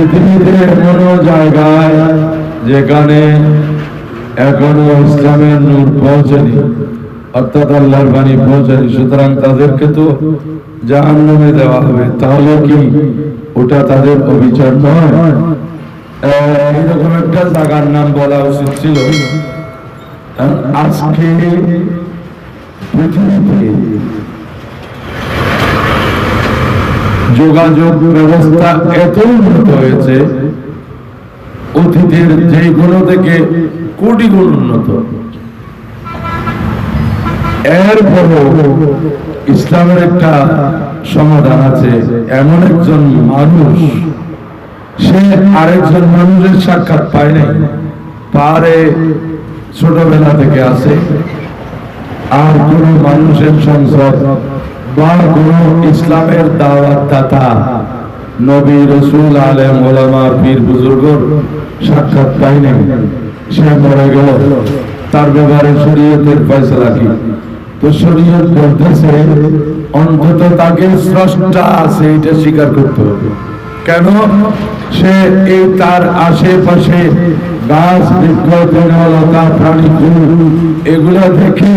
পৃথিবীতে এমনও জায়গায় যেখানে এখনও ইসলামের নূর পৌঁছেনি, অর্থাৎ আল্লাহর বাণী পৌঁছেনি, সুতরাং তাদেরকে তো জাহান্নামে দেওয়া হবে। তাহলে কি ওটা তাদের অবিচার নয়? এইরকম একটা জায়গার নাম বলা উচিত ছিল, আজকে পৃথিবীতে যোগাযোগ ব্যবস্থা এত উন্নত হয়েছে, অতীতের গুণ থেকে কোটি গুণ উন্নত। এরপরও ইসলামের একটা সমাধান আছে, এমন একজন মানুষ, সে আরেকজন মানুষের সাক্ষাৎ পায় নাই, পারে ছোটবেলা থেকে আছে, আর কোন মানুষের সংসদ ইসলামের দাওয়াত দাতা, নবী রসুল আলেম ওলামা পীর বুজুর্গর সাক্ষাৎ পাই নাই সে মরে গেল। তার ব্যাপারে শরীয়তের ফয়সলা কি? তো শরীয়ত বলতেছে, অন্তত তাকে স্রষ্টা আছে, এটা স্বীকার করতে হবে। কেন? সে এই তার আশেপাশে গাছ বৃক্ষ তৃণলতা প্রাণী এগুলো দেখে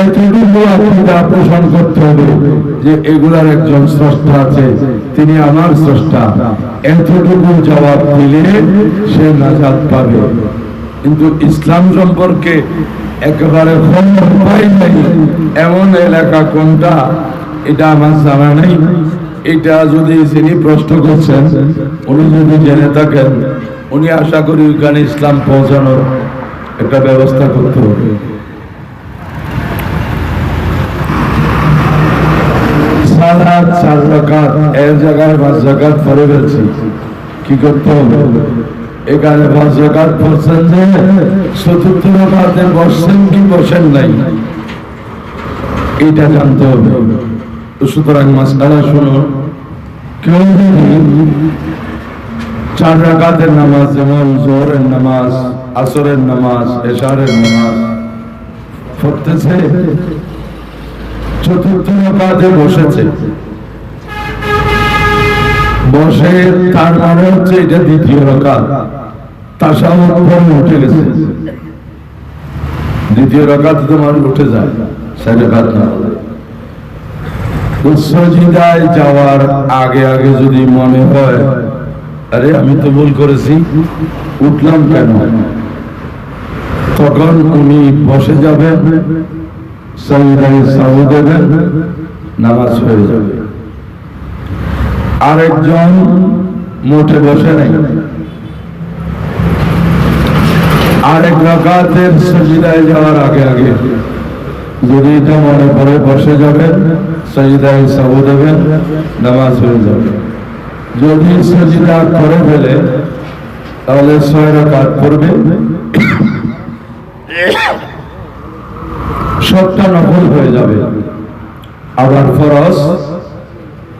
এতটুকু আকিদা পোষণ করতে হবে যে এগুলার একজন স্রষ্টা আছে, তিনি আমার স্রষ্টা। এতটুকু জবাব দিলে সে নাজাদ পাবে। কিন্তু ইসলাম সম্পর্কে একেবারে কোনো উপায় নেই। এমন এলাকা কোনটা, এটা আমার জানা নেই। এটা যদি যিনি প্রশ্ন করছেন, উনি যদি জেনে থাকেন, উনি আশা করি ওইখানে ইসলাম পৌঁছানোর একটা ব্যবস্থা করতে হবে। কি করতে হবে? এখানে যে, চতুর্থ কি নাই? এটা জানতে সুতরাং মাসালা শুনো চার রাকাতের নামাজ, যেমন জোহরের নামাজ, আসরের নামাজ, এশারের নামাজ। পড়তেছে, চতুর্থ রাকাতে বসেছে। বসে তার মানে হচ্ছে এটা দ্বিতীয় রাকাত। তাসাহুদ পরে উঠে গেছে। দ্বিতীয় রাকাত তোমার উঠে যায় ছয় রাকাত না। সজিদায় যাওয়ার আগে আগে যদি মনে হয়, আরে আমি তো ভুল করেছি, উঠলাম কেন? তখন উনি বসে সজিদায় দেবেন, নামাজ হয়ে যাবে। আরেকজন মোটে বসে নাই। আরেক রাকাতের সজিদায় যাওয়ার আগে আগে যদি এটা মনে পড়ে বসে যাবেন সজিদায় সাবু দেবেন, নামাজ হয়ে যাবে। যদি সজিদা করে ফেলে, তাহলে ছয় রাকাত পড়বে। সবটা নকল হয়ে যাবে। আবার ফরজ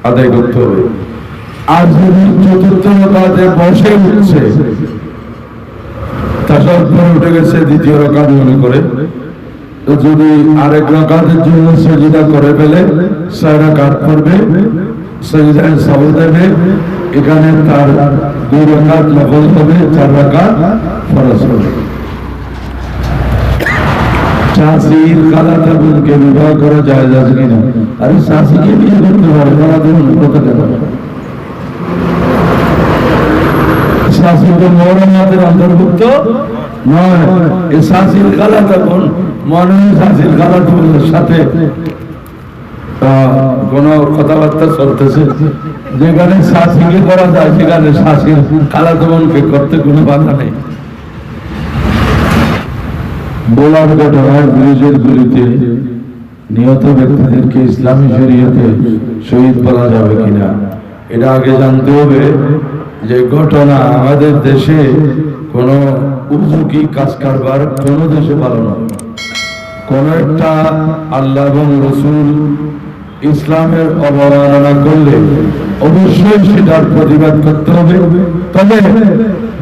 আদায় করতে হবে। আর যদি চতুর্থ রাকাতে বসে উঠছে পরে উঠে গেছে দ্বিতীয় রাকাত মনে করে। যদি আরেক রাকাতের জন্য সজিদা করে ফেলে, ছয় রাকাত করবে সজিদায় সাবু দেবে এখানে তার দুই রাকাত নকল হবে, চার রাকাত ফরজ হবে। চাষির কালা তাবুনকে বিবাহ করা যায় যাচ্ছে কিনা? আরে চাষিকে বিয়ে করতে পারে কালা তাবুন কোথায় পারে শাসিত মৌরমাদের অন্তর্ভুক্ত নয়। শাসিল তখন শাসিল সাথে কথাবার্তা চলতেছে। যেখানে শাসিকে করা যায়, সেখানে শাসিল করতে কোনো বাধা নেই। ঘটনার নিহত ব্যক্তিদেরকে ইসলামী শরীয়তে শহীদ বলা যাবে কিনা, এটা আগে জানতে হবে। যে ঘটনা আমাদের দেশে কোন উদ্যোগী কাজ কারবার কোন দেশে ভালো নয়। কোন একটা আল্লাহ এবং রসুল ইসলামের অবমাননা করলে অবশ্যই সেটার প্রতিবাদ করতে হবে। তবে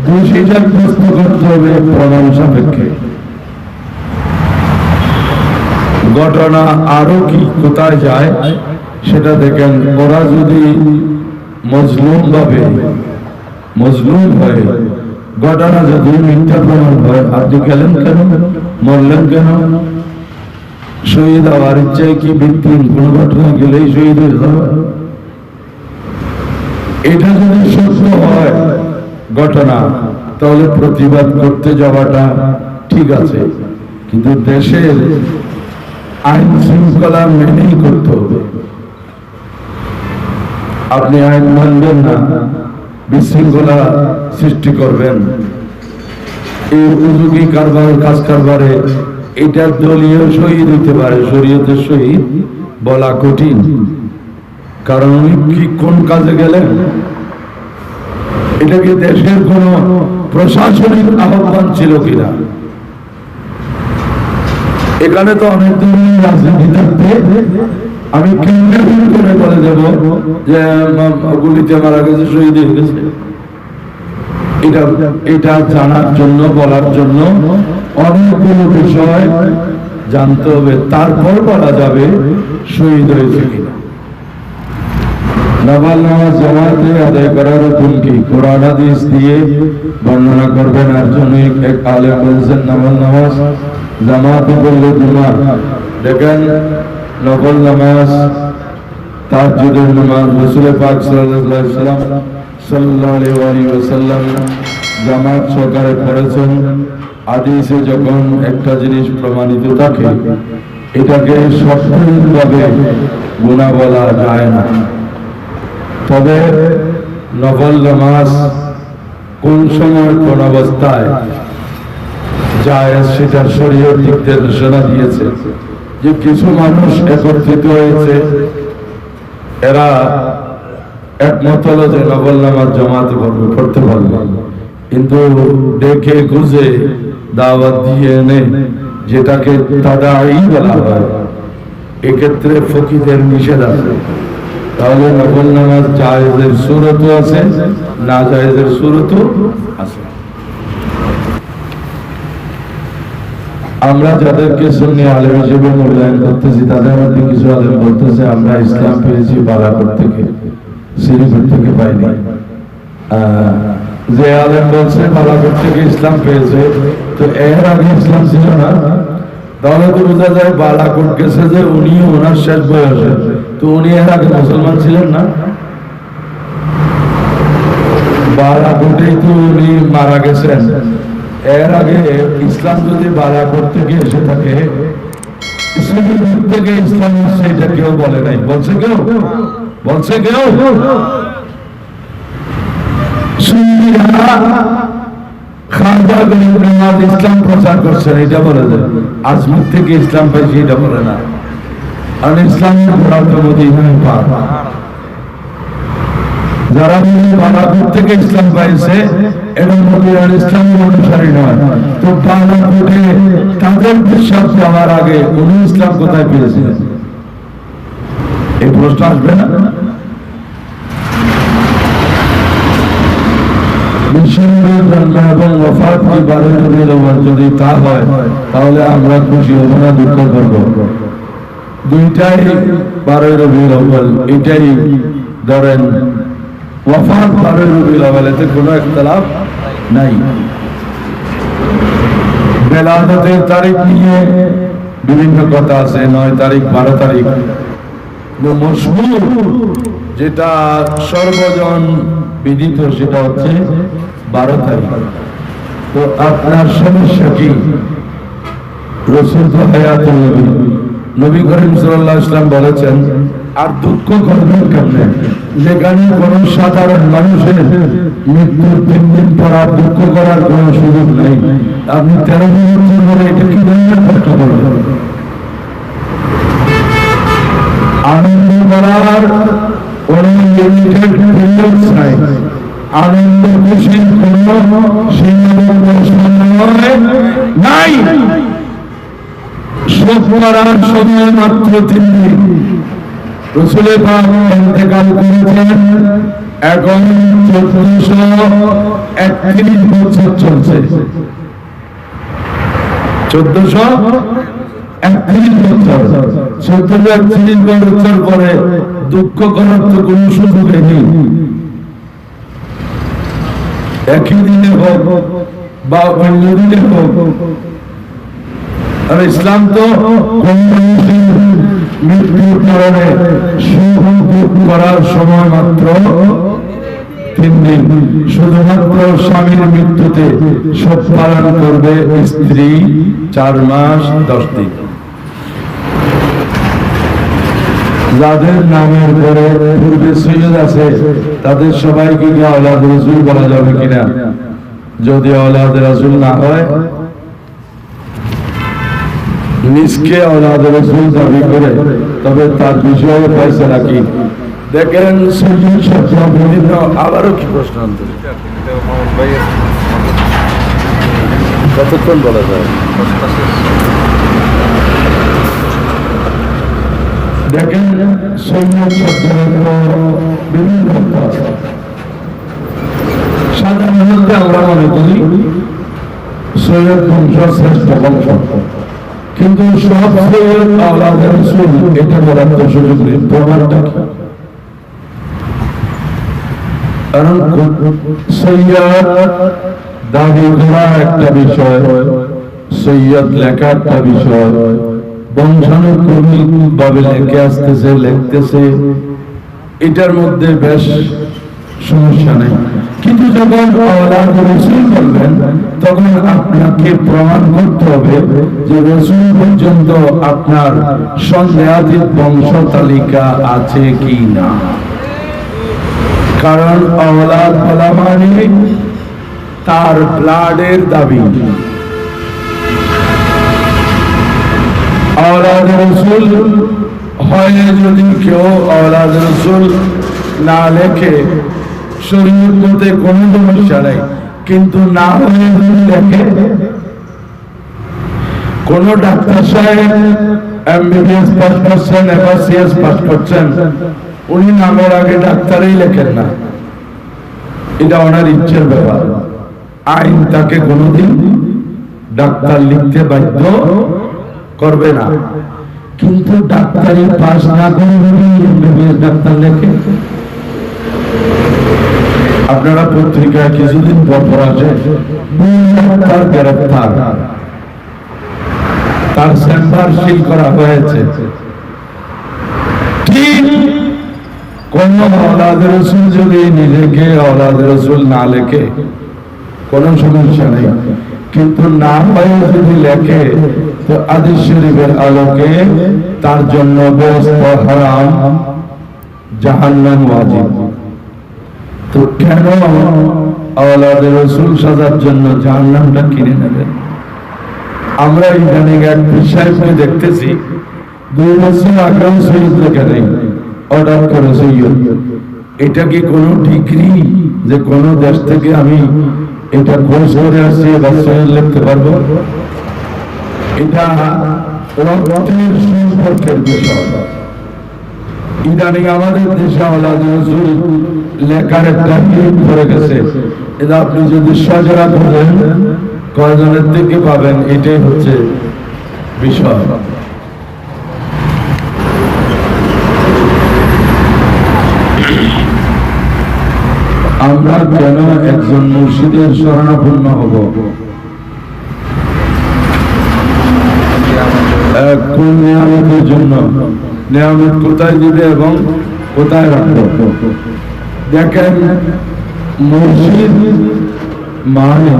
দোষীটার প্রশ্ন করতে হবে প্রমাণ সাপেক্ষে। ঘটনা আরও কি কোথায় যায় সেটা দেখেন, ওরা যদি মজলুম ভাবে মজলুম হয়ে। ঘটনা যদি মিথ্যা প্রমাণ হয় আপনি গেলেন কেন? মরলেন কেন? শহীদ হওয়ার ইচ্ছায় কি ভিত্তিহীন কোন ঘটনা গেলেই শহীদ এটা যদি সত্য হয়, ঘটনা, তাহলে প্রতিবাদ করতে যাওয়াটা ঠিক আছে। কিন্তু দেশের আইন শৃঙ্খলা মেনেই করতে হবে। আপনি আইন মানবেন না। বিশৃঙ্খলা সৃষ্টি করবেন। এই উপযোগী কারবার, কাজ কারবারে এটা দলীয় শহীদ হইতে পারে, শরীয়তের শহীদ বলা কঠিন। কারণ উনি কি, কোন কাজে গেলেন? এটা কি দেশের কোন প্রশাসনিক আহ্বান ছিল কিনা? এখানে তো অনেক ধরনের রাজনীতি থাকতে আমি কেন্দ্রে যে গুলিতে মারা গেছে শহীদ হয়ে গেছে, এটা এটা জানার জন্য, বলার জন্য অনেকগুলো বিষয় জানতে হবে, তারপর বলা যাবে শহীদ হয়েছে নামাজ জামাতে আদায় করার হুকুম কি? কোরআন, হাদিস দিয়ে বর্ণনা করবেন আর জন্য এক আলেম বলছেন নামাজ জামাতে বললে দেখেন নামাজ তাহাজ্জুদের নামাজ রাসূল পাক সাল্লাল্লাহু আলাইহি সাল্লাল্লাহু জামাত সহকারে পড়েছেন। যখন একটা জিনিস প্রমাণিত থাকে, এটাকে সঠিকভাবে গুণা বলা যায় না। তবে নফল নামাজ কোন সময় কোন অবস্থায় জায়েজ সেটার শরীয় দিক দিয়েছে। যে কিছু মানুষ একত্রিত হয়েছে এরা একমত হলো যে নফল নামাজ জমাতে পারবে পড়তে পারবে। কিন্তু ডেকে গুজে দাওয়াত দিয়ে এনে যেটাকে তাদাই বলা হয়, এক্ষেত্রে ফকিদের নিষেধ আছে। তাহলে নফল নামাজ জায়েজের সুরতও আছে, না জায়েজের সুরতও আছে। আমরা যাদেরকে সুন্নি আলেম হিসেবে মূল্যায়ন করতেছি, তাদের মধ্যে কিছু আলেম বলতেছে, আমরা ইসলাম পেয়েছি বালাকোট থেকে শ্রীপুর থেকে পাইনি। যে আলেম বলছে, বালাকোট থেকে ইসলাম পেয়েছে। তো এর আগে ইসলাম ছিল না। তাহলে তো বোঝা যায় বালাকোট গেছে যে উনি ওনার শেষ বয়সে। তো উনি এর আগে মুসলমান ছিলেন না? বালাকোটেই তো উনি মারা গেছেন। এর আগে ইসলাম যদি বালাকোট থেকে এসে থাকে, ইসলাম কেউ বলে নাই। বলছে কেউ? বলছে কেউ? ইসলাম প্রচার করছেন এটা বলে আজমির থেকে ইসলাম পাইছি, এটা বলে না। আর ইসলামের ঘোড়াতে মদিনায় পাক। যারা বালাপুর থেকে ইসলাম পাইছে এবং ইসলামের অনুসারী নয়, তো বালাপুরে তাদের বিশ্বাস যাওয়ার আগে উনি ইসলাম কোথায় এই প্রশ্ন আসবে না? যদি তা হয়, তাহলে আমরা খুশি হব না, দুঃখ করব। দুইটাই বারোই আউয়াল, এটাই ধরেন বারোই রবিউল আউয়াল কোনো একতলাফ নাই। বেলাদতের তারিখ নিয়ে বিভিন্ন কথা আছে, নয় তারিখ, বারো তারিখ। মশহুর যেটা সর্বজন বিদিত সেটা হচ্ছে বারো তারিখ। তো আপনার সমস্যা কি রসুল তো হায়াতুল নবী। করিম আলাইহি ইসলাম বলেছেন আর দুঃখ করবেন কেমনে যেখানে কোন সাধারণ মানুষের মৃত্যুর তিন দিন পর আর দুঃখ করার কোন সুযোগ নেই। আপনি তেরো মিনিট ধরে এটা কি ধরনের ব্যাখ্যা করবেন আনন্দ করার নাই। আনন্দ খুশির কোন নাই। করার সময় মাত্র তিন দিন। রসুলের ইন্তেকাল করেছেন এখন একত্রিশ বছর চলছে। চোদ্দশো দুঃখ তো কোনো বা ইসলাম তো করার সময় মাত্র তিন দিন। শুধুমাত্র স্বামীর মৃত্যুতে পালন করবে স্ত্রী চার মাস, দশ দিন। যাদের নামের পরে পূর্বে সৈয়দ আছে, তাদের সবাইকে কি আওলাদ রসুল বলা যাবে কিনা? যদি আওলাদ রসুল না হয় নিজকে রসুল দাবি করে তবে তার বিষয়ে ফয়সলা কি দেখেন সৈয়দ শব্দ বিভিন্ন আবারও কি প্রশ্ন আনতে কতক্ষণ বলা যায়? দেখেন সৈন্য শব্দের বিভিন্ন সাধারণত আমরা মনে করি সৈয়দ বংশ শ্রেষ্ঠ বংশ কিন্তু এটা বলার তো সুযোগ নেই, প্রমাণটা কি? কারণ দাবি করা একটা বিষয়, সৈয়দ লেখা একটা বিষয় বংশানুক্রমিক ভাবে লেখে আসতেছে, লিখতেছে, এটার মধ্যে বেশ সমস্যা নেই। যখন আওলাদ রসুল বলবেন তখন আপনাকে প্রমাণ করতে হবে যে রসুল পর্যন্ত আপনার সন্দেহাতীত বংশ তালিকা আছে কি না। কারণ আওলাদ বলা মানে তার ব্লাডের দাবি। আওলাদ রসুল হয় যদি কেউ আওলাদ রসুল না লেখে শরীর মধ্যে কোনো সমস্যা নেই, কিন্তু না যদি লেখে কোন ডাক্তার সাহেব এমবিবিএস পাস করছেন এফআরসিএস পাস করছেন, উনি নামের আগে ডাক্তারই লেখেন না। এটা ওনার ইচ্ছের ব্যাপার। আইন তাকে কোনোদিন ডাক্তার লিখতে বাধ্য করবে না। কিন্তু ডাক্তারি পাস না করে ডাক্তার লেখে আপনারা পত্রিকায় কিছুদিন পর পর ডাক্তার গ্রেফতার তার চেম্বার সিল করা হয়েছে। কোন আওলাদ রসুল যদি নিজেকে আওলাদ রসুল না লেখে, কোন সমস্যা নেই। কিন্তু না হয়ে যদি লেখে, তো আদিস শরীফের আলোকে তার জন্য ব্যস্ত হারাম, জাহান্নাম ওয়াজিব। তো কেন আওলাদ রসুল সাজার জন্য জাহান্নামটা কিনে নেবেন আমরা ইদানিং এক সাহেবকে দেখতেছি। দুই বছর আগেও সৈয়দ লেখা নেই অর্ডার করে সৈয়দ এটা কি কোনো ডিগ্রি যে কোনো দেশ থেকে আমি এটা করে আসছি সৈয়দ লিখতে পারব? এটা রক্তের সম্পর্কের বিষয়। ইদানিং আমাদের দেশে আওলাদ রসুল লেখার একটা হিট পড়ে গেছে। এটা আপনি যদি সজরা করেন কয়জনের থেকে পাবেন? এটাই হচ্ছে বিষয়। আমরা কেন একজন মুর্শিদের শরণাপন্ন হব? কোন জন্য। নিয়ামত কোথায় দিবে এবং কোথায় রাখব? দেখেন মুর্শিদ মানে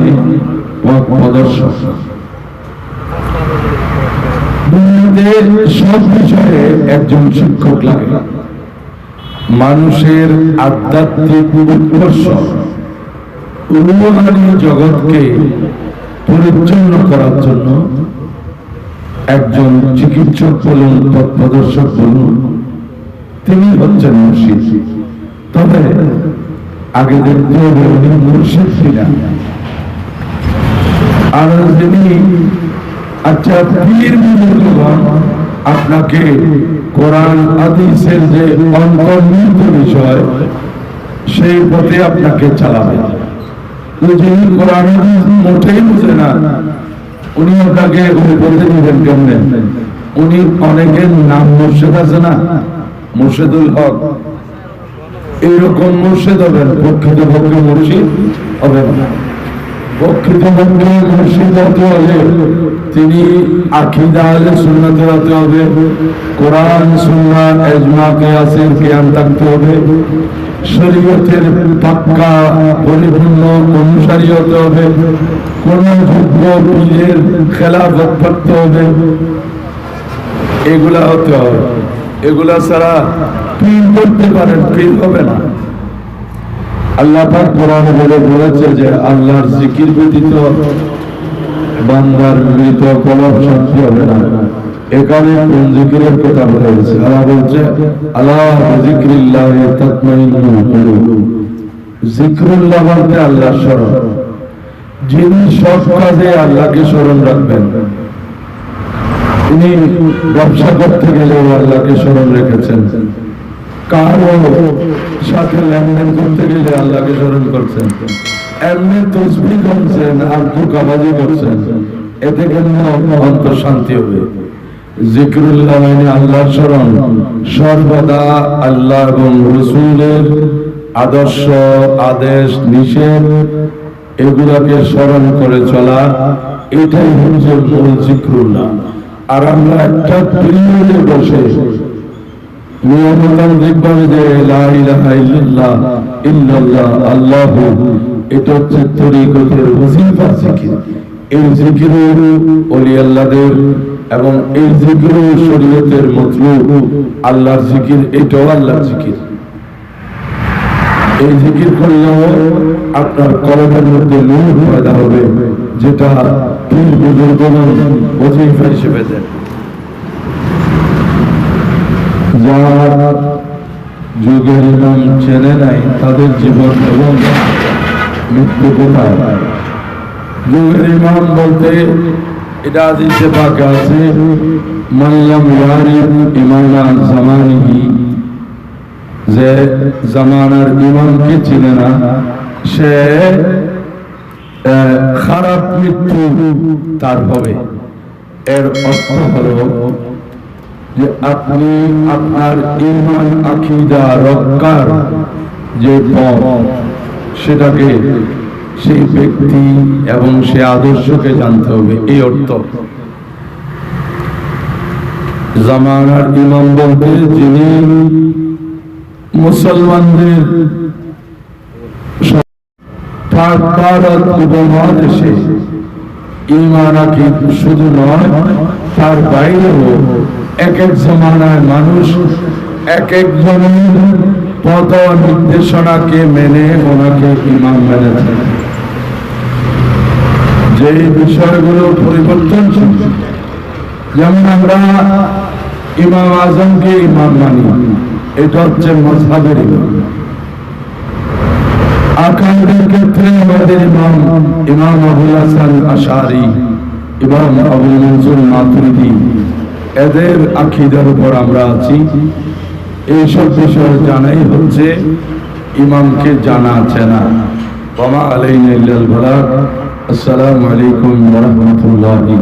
প্রদর্শক সব বিষয়ে একজন শিক্ষক লাগে। মানুষের আধ্যাত্মিক উৎকর্ষ রূহানি জগৎকে পরিচ্ছন্ন করার জন্য একজন চিকিৎসক বলুন, পথপ্রদর্শক বলুন, তিনি হচ্ছেন মুর্শিদ। তবে আগে দেখতে হবে উনি মুর্শিদ ছিলেন আর যিনি আচ্ছা পীর বুজুর্গগণ আপনাকে কোরআন, হাদিসের যে অন্তর্নিহিত বিষয়, সেই পথে আপনাকে চালাবে। যিনি কোরআন মোটেই বুঝে না। উনি আপনাকে উনি বলতে দিবেন কেমনে? উনি অনেকের নাম মুর্শেদ আছে না? মুর্শেদুল হক। এইরকম মুর্শেদ হবেন, প্রকৃত পক্ষে মুর্শিদ হবেন প্রকৃত পক্ষে মুর্শিদ হতে হলে তিনি আকিদা আলে সুন্নতে হতে হবে, কোরআন সুন্না এজমা কিয়াসের জ্ঞান থাকতে হবে, শরীয়তের পাক্কা, পরিপূর্ণ অনুসারী হতে হবে, কোন যোগ্য পীরের খেলাফত করতে হবে। এগুলা হতে হবে। এগুলা ছাড়া পীর করতে পারেন, পীর হবে না। আল্লাহ পাক কোরআনে বলে বলেছে যে আল্লাহর জিকির ব্যতীত বান্দার মৃত কলব শান্তি হবে না। এখানে কোন জিকিরের কথা বলা হয়েছে আল্লাহ বলছে আল্লাহ জিক্রিল্লাহ তাতমাইন্নুল কুলুব। জিক্রুল্লাহ বলতে আল্লাহ স্মরণ। যিনি সব কাজে আল্লাহকে স্মরণ রাখবেন, তিনি ব্যবসা করতে গেলেও আল্লাহকে স্মরণ রেখেছেন। কারও সাথে লেনদেন করতে গেলে আল্লাহকে স্মরণ করছেন। মানে স্মরণ। আদর্শ, আদেশ, নিষেধ এগুলাকে স্মরণ করে চলা, এটাই হচ্ছে জিক্রুল্লাহ। আর আমরা একটা পিরিয়ডে বসে নিয়মতান্ত্রিক ভাবে যে আল্লাহু এটা হচ্ছে তরিকতের ওজিফা জিকির। এই ওলি আল্লাহদের এবং এই জিকির শরীয়তের আল্লাহর জিকির, এটাও আল্লাহর জিকির। এই জিকির করলেও আপনার কলমের মধ্যে নূর পয়দা হবে, যেটা পীর ওজিফা হিসেবে দেন। যারা যুগের নাম চেনে নাই, তাদের জীবন এবং মৃত্যু কোথায় যুগের ইমাম বলতে এটা আজিজে পাকে আছে মাল্লাম ইয়ারিফ ইমামা জামানিহি যে জামানার ইমামকে চিনে না, সে খারাপ মৃত্যু তার হবে। এর অর্থ হলো যে আপনি আপনার ইমান আকিদা রক্ষার যে পথ। সেটাকে সেই ব্যক্তি এবং সে আদর্শকে জানতে হবে, এই অর্থ। জামানার ইমাম বলতে যিনি মুসলমানদের উপমহাদেশে শুধু নয়, তার বাইরেও এক এক জমানায় মানুষ এক একজনের পদ নির্দেশনাকে মেনে ওনাকে ইমাম মেনেছেন যে বিষয়গুলো পরিবর্তনশীল যেমন আমরা ইমাম আজমকে ইমাম মানি, এটা হচ্ছে মজহাবের ইমাম। ক্ষেত্রে আমাদের ইমাম ইমাম আবুল হাসান আশারি, ইমাম আবুল মনসুর মাতুরিদি এদের আকিদার উপর আমরা আছি। এইসব বিষয় জানাই হচ্ছে ইমামকে জানা আছে না। বাবা আলাইন ভালা আসসালামু আলাইকুম রাহমাতুল্লাহি